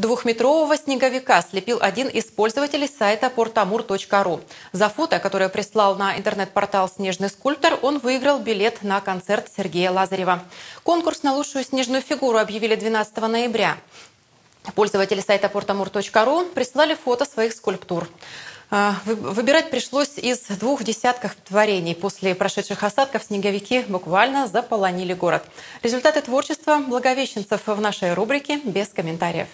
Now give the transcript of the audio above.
Двухметрового снеговика слепил один из пользователей сайта portamur.ru. За фото, которое прислал на интернет-портал «Снежный скульптор», он выиграл билет на концерт Сергея Лазарева. Конкурс на лучшую снежную фигуру объявили 12 ноября. Пользователи сайта portamur.ru прислали фото своих скульптур. А, выбирать пришлось из двух десятков творений. После прошедших осадков снеговики буквально заполонили город. Результаты творчества благовещенцев в нашей рубрике без комментариев.